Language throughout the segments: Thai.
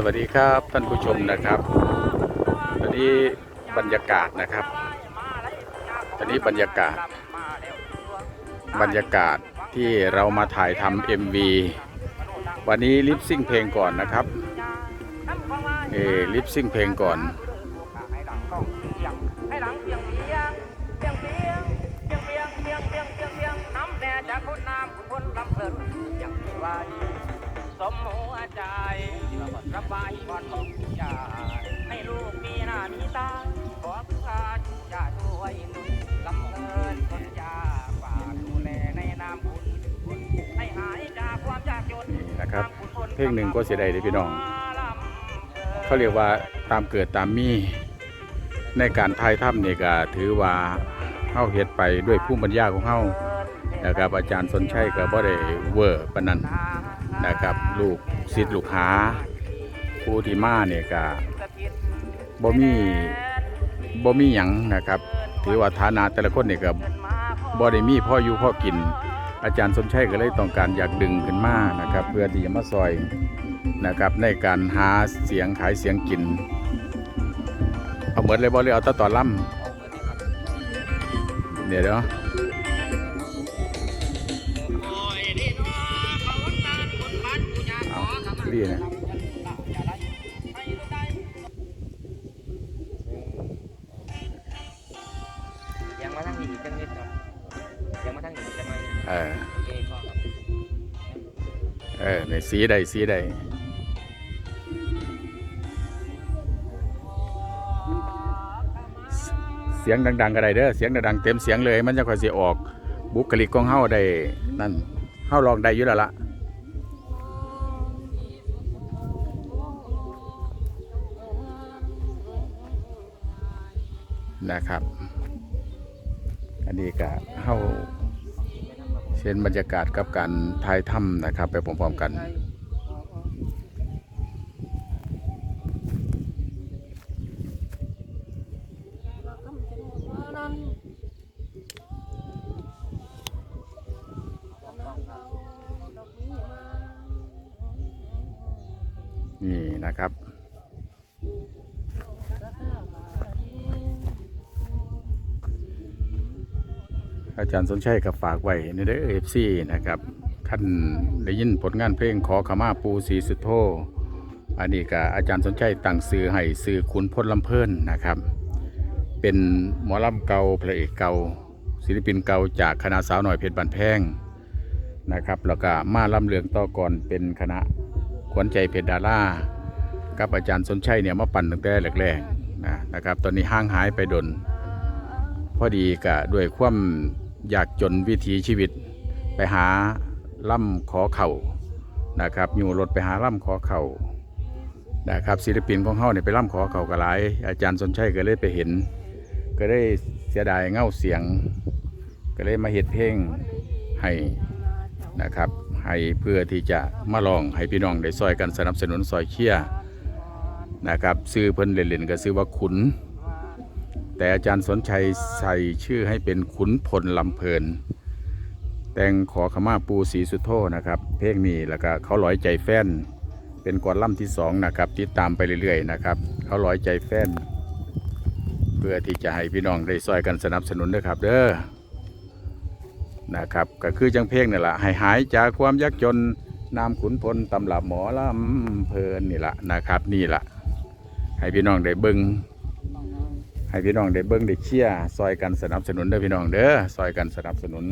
สวัสดีครับท่านผู้ชมนะครับตอนนี้บรรยากาศนะครับตอนนี้บรรยากาศ บรรยากาศที่เรามาถ่ายทำ MV วันนี้ลิปซิ่งเพลงก่อนนะครับ เออลิปซิ่งเพลงก่อน ระบายบอลของยาให้ลูกมีหน้ามีตา ขอพึ่งพาจะช่วยนุนลำเพลินคนยาฝากดูแลในนามคุณให้หายจากความยากจนนะครับ เพลงหนึ่งก็เสียดายเลยพี่น้อง เขาเรียกว่าตามเกิดตามมีในการถ่ายทำเนี่ยก็ถือว่าเฮาเฮ็ดไปด้วยภูมิปัญญาของเฮานะครับอาจารย์สนชัยก็บ่ได้เวอร์ปานนั้นนะครับ ลูกศิษย์ลูกหา ผู้ที่มาเนี่ยก็บ่มีบ่มีหยังนะครับ ถือว่าฐานะแต่ละคนเนี่ยก็บ่ได้มีพ่ออยู่พ่อกิน อาจารย์สนชัยก็เลยต้องการอยากดึงขึ้นมานะครับ เพื่อที่จะมาซอยนะครับ ในการหาเสียงขายเสียงกิน เอาเหมือนเลยบอเลยเอาตะต่อล่ำเดี๋ยวเดี๋ยว มาทั้งนี้จังนิดครับยังมาทั้งนี้จังหน่อยเออโอเคก็ครับเออในสีใดสีใดเสียงดังๆก็ได้เด้อเสียงดังๆเต็มเสียงเลย มันจะค่อยสิออกบุคลิกของเฮาได้นั่นเฮาลองได้อยู่แล้วล่ะนะครับอั นี้ก็เข้าเช่นบรรยากาศกับการทายถ้ำนะครับ ไปพร้อมๆกัน สนชัยกับฝากไว้ในเด้อเอฟซีนะครับ ท่านได้ยินผลงานเพลงขอขมาปูสีสุดโทอันนี้ก็อาจารย์สนชัยตั้งซื้อให้ซื้อขุนพลลำเพลินนะครับ เป็นหมอลำเก่าพระเอกเก่าศิลปินเก่าจากคณะสาวหน่อยเพชรบันแพงนะครับแล้วก็มาลำเลืองต่อก่อนเป็นคณะขวัญใจเพชรดารากับอาจารย์สนชัยเนี่ยมาปั่นตั้งแต่แรกๆนะนะครับ ตอนนี้ห่างหายไปดน พอดีกะด้วยความ ยากจนวิถีชีวิต ไปหาล่ำขอเข่านะครับอยู่รถไปหาล่ำขอเข่านะครับศิลปินของเขาเนี่ยไปล่ำขอเข่ากันหลายอาจารย์สนชัยก็เลยไปเห็น ก็ได้เสียดายเง่าเสียง ก็เลยมาเฮ็ดเพลงให้นะครับให้เพื่อที่จะมาลองให้พี่น้องได้ซอยกันสนับสนุนซอยเชียนะครับซื้อเพิ่นเล่นๆก็ซื้อว่าขุน แต่อาจารย์สนชัยใส่ชื่อให้เป็นขุนพลลำเพลิน แต่งขอขมาปูสีสุโธนะครับ เพลงนี้แล้วก็เขาลอยใจแฟน เป็นกอล่ำที่สองนะครับติดตามไปเรื่อยๆนะครับ เขาลอยใจแฟน เพื่อที่จะให้พี่น้องได้ซอยกันสนับสนุนนะครับ เด้อนะครับก็คือจังเพลงนี่แหละให้หายจากความยากจนนามขุนพลตำรับหมอลำเพลินนี่แหละนะครับ นี่แหละให้พี่น้องได้เบิง ให้พี่น้องได้เบิ้งได้เชียร์ซอยกันสนับสนุนเด้อพี่น้องเด้อซอยกันสนับสนุน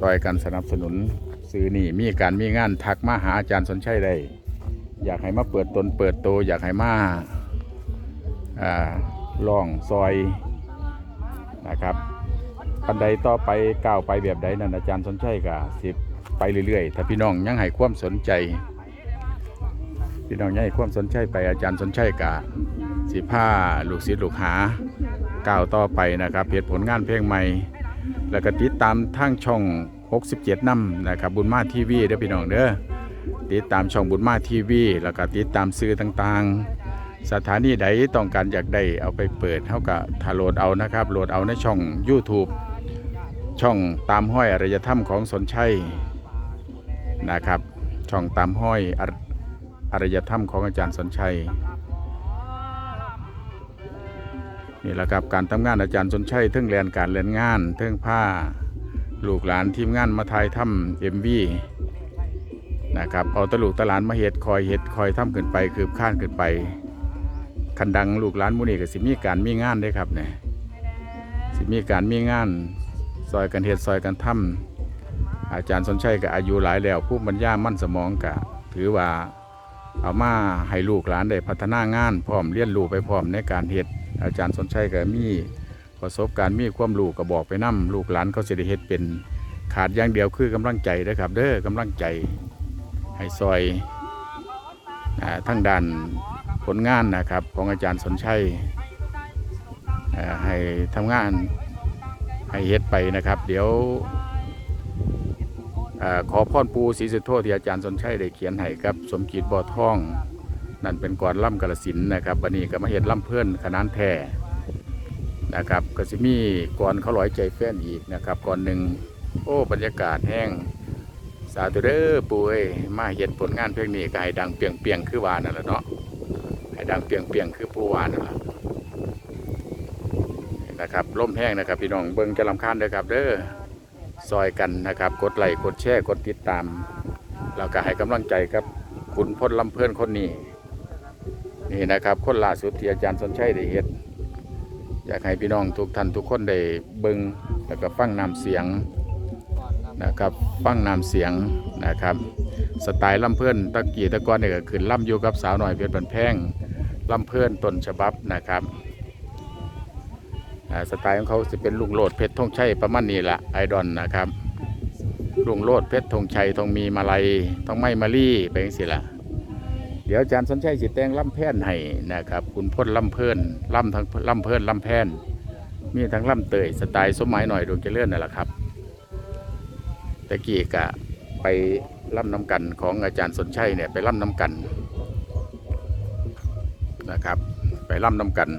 ซอยกันสนับสนุนซื้อนี่มีการมีงานทักมาหาอาจารย์สนชัยได้อยากให้มาเปิดตนเปิดโต อยากให้มาอ่าลองซอยนะครับปันใดต่อไปก้าวไปแบบใดนั่นอาจารย์สนชัยก็สิไปเรื่อยๆ ถ้าพี่น้องยังให้ความสนใจ พี่น้องยังให้ความสนใจไปอาจารย์สนชัยกะสิผ้าลูกศิษย์ลูกหาก้าวต่อไปนะครับเพจผลงานเพลงใหม่ แล้วก็ติดตามทางช่อง 67นำนะครับบุญมาทีวีเด้อพี่น้องเด้อติดตามช่องบุญมาทีวี แล้วก็ติดตามสื่อต่างๆ สถานีใดต้องการอยากได้เอาไปเปิดเท่ากับถ้าโหลดเอานะครับโหลดเอาในช่อง YouTube ช่องตามห้อยอารยธรรมของสนชัยนะครับ ช่องตามห้อย อารอารยธรรมของอาจารย์สนชัยนี่แหละครับการทำงานอาจารย์สนชัยเทิงแลนการเรียนงานเทิงผ้าลูกหลานทีมงานมาถ่ายทำเอ็มวีนะครับเอาตลูกตะหลานมาเฮ็ดคอยเฮ็ดคอยทำขึ้นไปคืบข้านขึ้นไปคันดังลูกหลานมูนี่ก็สิมีการมีงานได้ครับเนี่ยสิมีการมีงานซอยกันเฮ็ดซอยกันทำอาจารย์สนชัยก็อายุหลายแล้วผู้บรรยามั่นสมองก็ถือว่า เอามาให้ลูกหลานได้พัฒนางานพร้อมเรียนรู้ไปพร้อมในการเฮ็ดอาจารย์สนชัยก็มีประสบการณ์มีความรู้ก็บอกไปนํลูกหลานเขาเสิได้เฮ็ดเป็นขาดอย่างเดียวคือกำลังใจนะครับ เด้อกำลังใจให้ซอยอทั้งด้านผลงานนะครับของอาจารย์สนชัยให้ทำงานให้เฮ็ดไปนะครับ เดี๋ยว ขอพรปูศรีสุโธที่อาจารย์สนชัยได้เขียนให้กับ สมจิตบ่อท่อง นั่นเป็นกรล่ำกระสินนะครับวันนี้ก็มาเห็นล่ำเพื่อนขนานแท่นะครับก็จะมีกรเขาลอยใจแฟนอีกนะครับก่อนหนึ่งโอ้บรรยากาศแห้งสาธุเด้อปุ้ยมาเห็นผลงานเพลงนี้ก็ให้ดังเปียงเปียงคือวานั่นแหละเนาะให้ดังเปียงเปียงคือผู้วานนล่ะนะครับล่มแห้งนะครับพี่น้องเบิ้งจะลำคาญเด้อครับเด้อ ซอยกันนะครับ กดไลค์กดแชร์กดติดตาม แล้วก็ให้กำลังใจครับขุนพลลำเพื่อนคนนี้ นี่นะครับ คนล่าสุดที่อาจารย์สนชัยได้เฮ็ดอยากให้พี่น้องทุกท่านทุกคนได้เบิ้งแล้วก็ฟังนำเสียงนะครับ ฟังนำเสียงนะครับ สไตล์ลำเพื่อนตะกี้ตะกอนเนี่ยก็ขึ้นล่ำอยู่กับสาวหน่อยเพชรบันแพงลำเพื่อนต้นฉบับนะครับ สไตล์ของเขาจะเป็นลุงโลดเพชรธงชัยประมาณนี้ละไอดอลนะครับลุงโลดเพชรธงชัยทองมีมาลัยทองไม้มาลี่ไปย่างสิละเดี๋ยวอาจารย์สนชัยสิแต่งล่ำแพนให้นะครับคุณพ่นลลำเพื่อนล่ำทั้งล่ำเพื่อนล่ำแพนมีทั้งล่ำเตยสไตล์สมัยหน่อยดวงเจริญนั่นแหละครับตะกี้กะไปล่ำน้ำกันของอาจารย์สนชัยเนี่ยไปล่ำน้ำกันนะครับ ไปล่ำน้ำกัน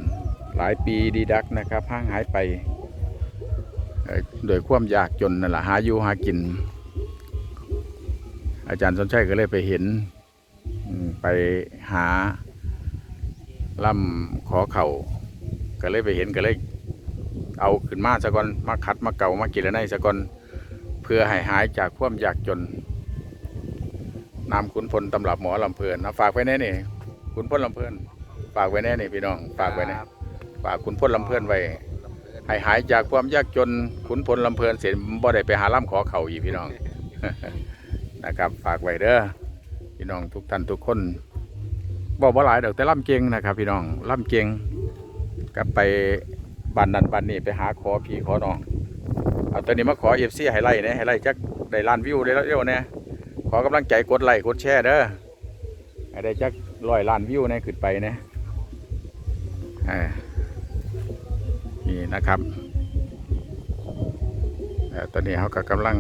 หลายปีดีดักนะครับห่างหายไปโดยความยากจนนั่นแหละหาอยู่หากิน อาจารย์สนชัยก็เลยไปเห็นไปหาล่ำขอเข่าก็เลยไปเห็นก็เลยเอาขึ้นมาสะก่อนมาคัดมาเก่ามากินแล้วในสะก่อนเพื่อให้หายจากความยากจนนำขุนพลตำรับหมอลำเพลินนะฝากไว้แน่นี่ขุนพลลำเพลินฝากไว้แน่นี่พี่น้องฝากไว้แน่ ฝากขุนพลลำเพลินไว้ให้หายจากความยากจนขุนพลลำเพลินเสร็จบ่ได้ไปหาล่ำขอเข่าอีกพี่น้องนะครับฝากไว้เด้อพี่น้องทุกท่านทุกคนบอกว่าหลายดอกแต่ล่ำเก่งนะครับ พี่น้องล่ำเก่งกลับไปบ้านนั้นบ้านนี้ไปหาขอพี่ขอน้องเอาตอนนี้มาขอเอฟซีไฮไลท์เนี่ยไฮไลท์จักได้ล้านวิวได้แล้วเร็วนี่ยขอกำลังใจกดไลค์กดแชร์เด้อให้ได้จักร้อยล้านวิวเนี่ยขึ้นไปเนี่ยอ่า นี่นะครับตอนนี้เขาก็กำลัง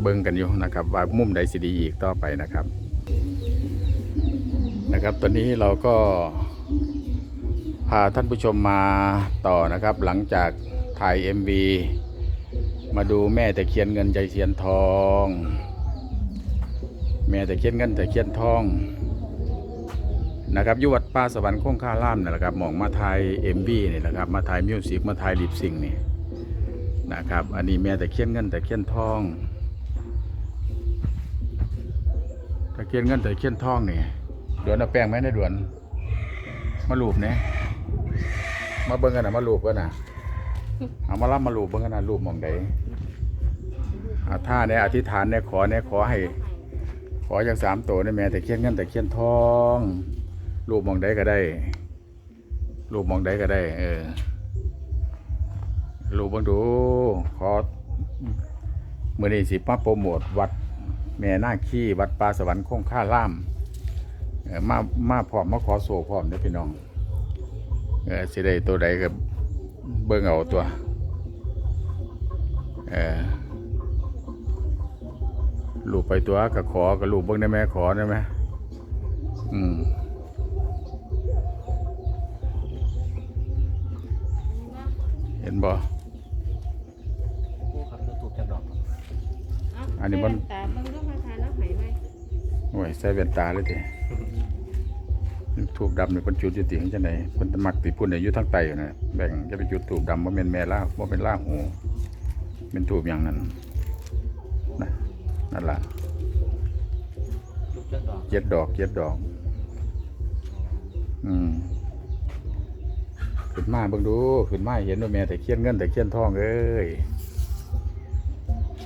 เบิ่งกันอยู่นะครับ ว่ามุมใดสิดีอีกต่อไปนะครับ นะครับตอนนี้เราก็พาท่านผู้ชมมาต่อนะครับ หลังจากถ่าย MV มาดูแม่ตะเคียนเงินใจเคียนทอง แม่ตะเคียนเงินตะเคียนทอง นะครับยุวัดป้าสวรรค์คงค่าล่ามนี่แหละครับหมองมาถ่าย MV นี่แหละครับมาถ่ายมิวสิกมาถ่ายลิปซิงนี่นะครับอันนี้แม่แตะเคียนเงินแตะเคียนทองตะเคียนเงินตะเคียนทองนี่ดวนเอาแป้งไหมในดวน มาลูบเนี่ยมาเบิ่งกันนะมาลูบกันนะเอามาล่ำมาลูบเบิ่งกันนะลูบมองใดอาท่าเนี่ยอธิษฐานเนี่ยขอเนี่ยขอให้ ขอจากสามตัวเนี่ยแม่แต่เคียนเงินแต่เคียนทอง ลูบหมองใดก็ได้ลูบหมองใดก็ได้ เออลูบเบังดูขอเมื่อนี้สิมาโปรโมทวัดแม่นาขี้วัดป่าสวรรค์คงค่าล่ามเออมามาพร้อมมาขอโซ่พร้อมเด้อพี่น้องเออสิได้ตัวใดก็เบิ่งเอาตัวเออลูกไปตัวก็ขอก็ลูกเบิ่งได้ไหมขอได้ไหมอืม เห็นบ่กูครับยูทูบจักดอกอันนี้มันตาเบิ่งดูภาษาแล้วหายไหมโอ้ยใส่แว่นตาเลยทีถูกดำนี่เพิ่นจุดอยู่ติจังไดเพิ่นมักติพุ่นน่ะอยู่ทางใต้อยู่น่ะแบ่งจะไปจุดถูกดำบ่แม่นแม่ล่าบ่เป็นล่าหูเป็นถูกอย่างนั้นนะนั่นล่ะลูกจักดอกเจ็ดดอกเจ็ดดอก อืม ขึ้นมาเบิ่งดูขึ้นมาเห็นว่าแม่แต่เคียนเงินแต่เคียนทองเอ้ย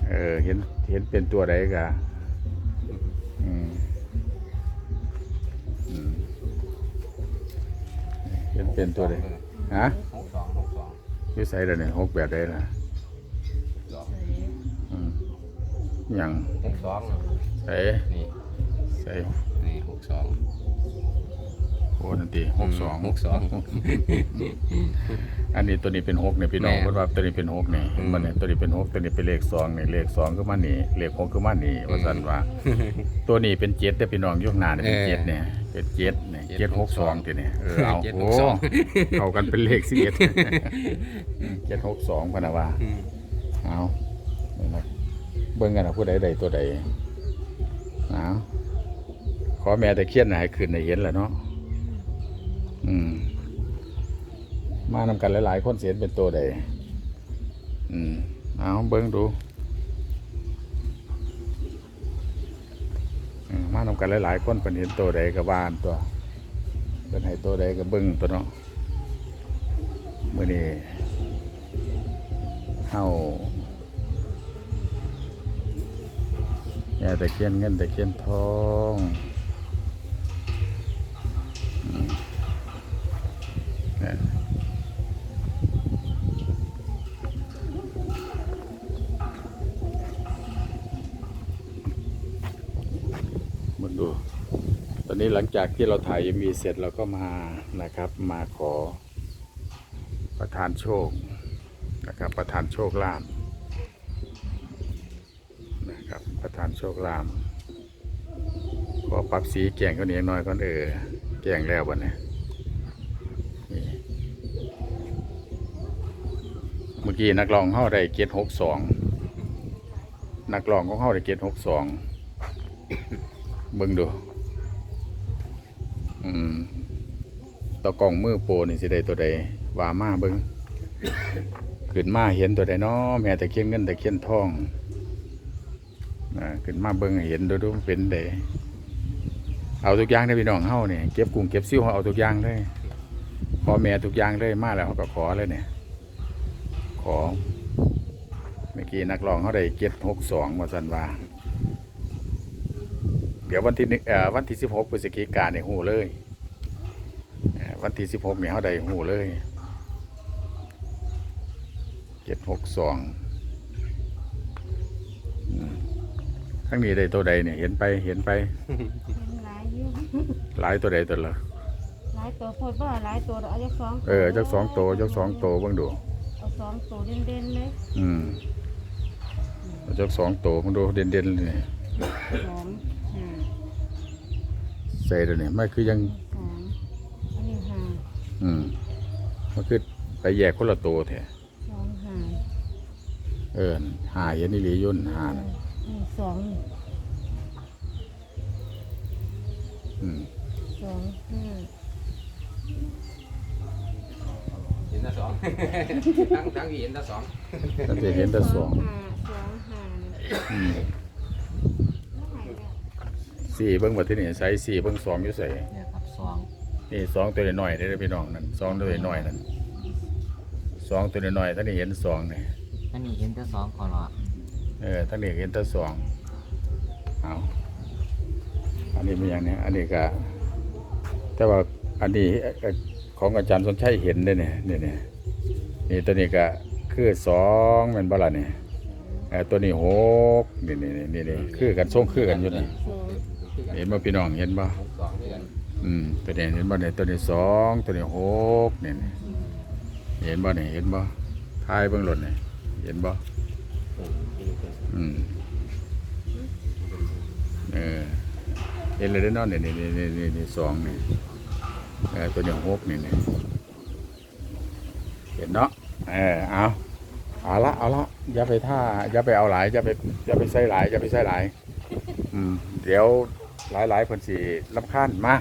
เออเห็นเห็นเป็นตัวใดกะอืมอืมเห็นเป็นตัวใดฮะหกสองหกสองวิสัยเดี๋ยวนี้หกแบบใดล่ะดอกอืมหยังหกสองใส่นี่ใส่นี่หกสอง โอ้นันตีหกสองหกสอง อันนี้ตัวนี้เป็นหกเนี่ยพี่น้องแม่ เพราะว่าตัวนี้เป็นหกนี่อืมมันเนี่ยตัวนี้เป็นหกตัวนี้เป็นเลขสองนี่เลขสองก็มานี่เลขหกก็มานี่ว่าสันว่า ตัวนี้เป็นเจ็ดแต่พี่น้องยกหน้าเนี่ยเป็นเออเจ็ดเนี่ยเป็นเจ็ดเนี่ยเจ็ดเจ็ดหกสองหกสองทีเนี่ยเออเอาเจ็ดหโอ้กสอง เข้ากันเป็นเลขสิบเอ็ดเจ็ดหกสองพะนะว่า อืมเอานี่นะเบิ่งกันนะผู้ใดใดตัวใดเอาขอแม่แต่เคียนให้ขึ้นให้เห็นแหละเนาะอืม มานำกันหลายๆ คนเสียนเป็นตัวใดอืมเอาเบิ้งดูมานำกันหลายๆคนเป็นเห็นตัวใดกับบ้านตัวเป็นให้ตัวใดกับเบิ้งตัวเนาะมื่อนี้เฮาแย่แต่เคียนเงินแต่เคียนทองเนี่ย มาดู ตอนนี้ห ลังจากที่เราถ่ายยังมีเสร็จเราก็มานะครับ มาขอประทานโชคนะครับ ประทานโชคลาภนะครับ ประทานโชคลาภขอปรับสีแก่งก็เหนียงน้อยก่อนเออแก่งแล้ววันนี้เมื่อกี้นักร้องเข้าได้เกตหกสองนักร้องของเข้าได้เกตหกสองเบิ่งดู อืม ตะกล่องมือโปรนี่สิได้ตัวใดว่ามาเบิ่งขึ้นมาเห็นตัวใดเนาะแม่ตะเคียนเงินตะเคียนทองขึ้นมาเบิ่งให้เห็นดูดูเป็นใดเอาทุกอย่างได้พี่น้องเฮาเนี่ยเก็บกุ้งเก็บซิ่วเอาทุกอย่างเลยพอแม่ทุกอย่างเลยมาแล้วเขาก็ขอเลยเนี่ย ขอเมื่อกี้นักร้องเขาได้เก็บหกสองมาสันว่าเดี๋ยววันที่หนึ่งเอ่อวันที่สิบหกพฤศจิกายนเนี่ยหูเลย วันที่สิบหกเนี่ยเขาได้หูเลยเจ็ดหกสองทั้งนี้ได้ตัวใดเนี่ยเห็นไปเห็นไปเห็นหลายอยู่หลายตัวใดตัวละหลายตัวโพดว่าหลายตัวเอาจักสองเออจักสองโตวจักสองโตวเบิ่งดู เอาสองตัวเด่นๆเลยอืมเอาจักสองโตวเบิ่งดูเด่นเด่นๆเลยสองห้า ใส่ตัวนี้ไม่คือยังสองอันนี้ห้า อืมมันคือไปแยกคนละตัวแท้สองห้าเออหาเห็นนี่หลียุ่นหาเอน่ะอนี่สองนี่อืมสองห้าเห็นแต่สอง ทั้งทั้งที่เห็นแต่สองก็จะเห็นแต่สองห้าสองห้านี่อืมแล้วไหนเนี่ยสี่เบิ้งบัดที่นี่ใส่สี่เบิ้งสองอยู่ใส่เนี่ยครับสอง นี่สองตัวน้อยๆได้อพี่น้องนั่นสองตัวน้อยๆนั่นสองตัวน้อยๆท่านนี้เห็นสองนี่อันนี้เห็นแต่สองขอรอเออท่านนี้เห็นแต่สองเอาอันนี้เป็นอย่างนี้อันนี้ก็แต่ว่าอันนี้เอ่อเอ่อของอาจารย์สนชัยเห็นได้เนี่ยนี่เนี่ยนี่ตัวนี้ก็คือสองเป็นบ้าล่ะเนี่ยเออตัวนี้หกนี่นี่นี่นี่นี่คือกันส่งคือกันอยู่นี่สองเห็นบ่พี่น้องเห็นบ่หกส อืมตัวนี้เห็นบ่เนี่ยตัวนี้สองตัวนี้หกเนี่ยนี่เห็นบ่เนี่ยเห็นบ่ทายเบิ่งหล่นเนี่ยเห็นบ่อืมเออเห็นเลยได้อนเนี่ยนี่นี่นี่นี่นี่สองเนี่เออตัวนี้หกเนี่ยเนี่ยเห็นเนาะเออเอาเอาละเอาละอย่าไปท่าอย่าไปเอาหลายอย่าไปอย่าไปใส่หลายอย่าไปใส่หลายอืมเดี๋ยวหลายๆเพิ่นสิลำคาญมา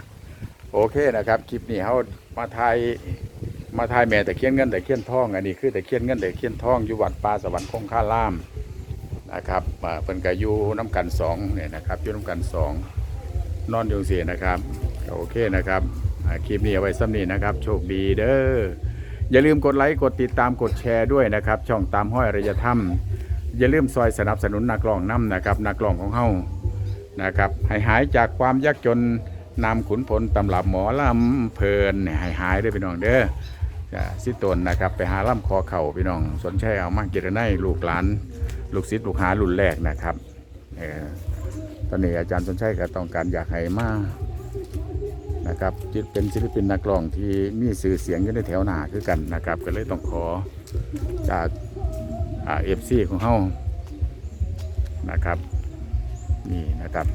โอเคนะครับคลิปนี้เฮามาทายมาทายแม่ตะเคียนเงินตะเคียนทอง อันนี้คือตะเคียนเงินตะเคียนทองอยู่วัดป่าสวรรค์คงคารามนะครับอ่าเพิ่นก็อยู่น้ำกันสองเนี่ยนะครับยูน้ำกันสองนอนอยู่เสียนะครับโอเคนะครับคลิปนี้เอาไว้ซ้ำนี้นะครับ โชคดีเด้ออย่าลืมกดไลค์กดติดตามกดแชร์ด้วยนะครับ ช่องตามห้อยอารยธรรมอย่าลืมซอยสนับสนุนนักรองน้ำนะครับนักรองของเฮานะครับให้หายจากความยากจน นำขุนพลตำรับหมอลำเพลินเนี่ยให้หายเด้อพี่น้องเด้อจะสิตนนะครับไปหาล่ำคอเข่าพี่น้อง สนใจเอามากเกิรไนลูกหลาน ลูกศิษย์ลูกหารุ่นแรกนะครับเออตอนนี้อาจารย์สนชัยก็ต้องการอยากให้มานะครับจิตเป็นศิลปินนักร้องที่มีสื่อเสียงอยู่ในแถวหน้าคือกันนะครับ ก็เลยต้องขอจากเอฟซีของเฮานะครับ นี่นะครับ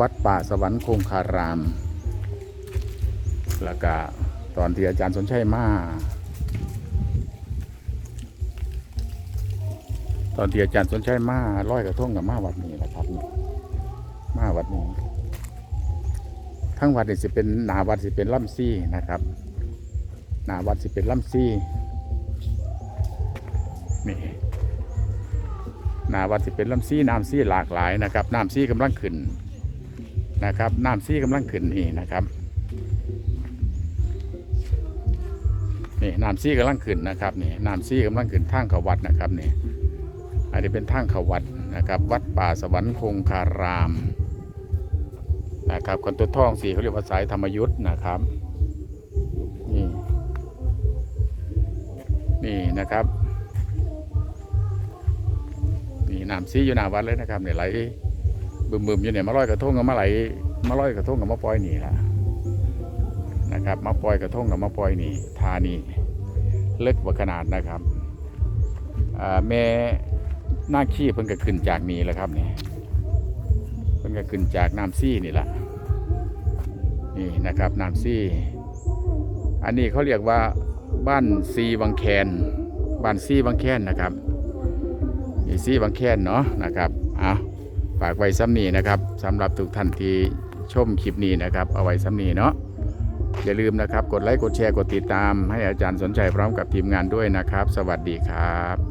วัดป่าสวรรค์คงคาราม แล้วก็ตอนที่อาจารย์สนชัยมาตอนที่อาจารย์สนชัยมาร้อยกระท่งกับมาวัดนี้แหละครับมาวัดนี้ ทั้งวัดนี่สิเป็นหนาวัดสิเป็นล่ำซี่นะครับ หนาวัดสิเป็นล่ำซี่นี่หนาวัดสิเป็นล่ำซี่น้ำซี่หลากหลายนะครับน้ำซี่กำลังขึ้น นะครับน้ำซี่กำลังขึ้นนี่นะครับนี่น้ำซี่กำลังขึ้นนะครับนี่น้ำซี่กำลังขึ้นทางเขาวัดนะครับนี่อันนี้เป็นทางเขาวัดนะครับ วัดป่าสวรรค์คงคารามนะครับคนตัวทองสีเขาเรียกว่าสายธรรมยุทธ์นะครับนี่นี่นะครับนี่น้ำซีอยู่หน้าวัดเลยนะครับเนี่ยไหล บึมๆอยู่เนี่ยมาลอยกระทงกับมาไหลมาลอยกระทงกับมาปล่อยนี่ละนะครับ มาปล่อยกระทงกับมาปล่อยนี่ทานี่เล็กกว่าขนาดนะครับแม่หน้าขี้เพิ่งก็ขึ้นจากนี้แหล้วครับนี่เพิ่งก็ขึ้นจากน้ำซี่นี่แหละนี่นะครับน้ำซี่ อันนี้เขาเรียกว่าบ้านซีวังแคนบ้านซีวังแคนนะครับนี่ซีวังแคนเนาะนะครับ ฝากไว้ซ้ำนี้นะครับสำหรับทุกท่านที่ชมคลิปนี้นะครับ เอาไว้ซ้ำนี้เนาะอย่าลืมนะครับ กดไลค์กดแชร์กดติดตามให้อาจารย์สนใจพร้อมกับทีมงานด้วยนะครับ สวัสดีครับ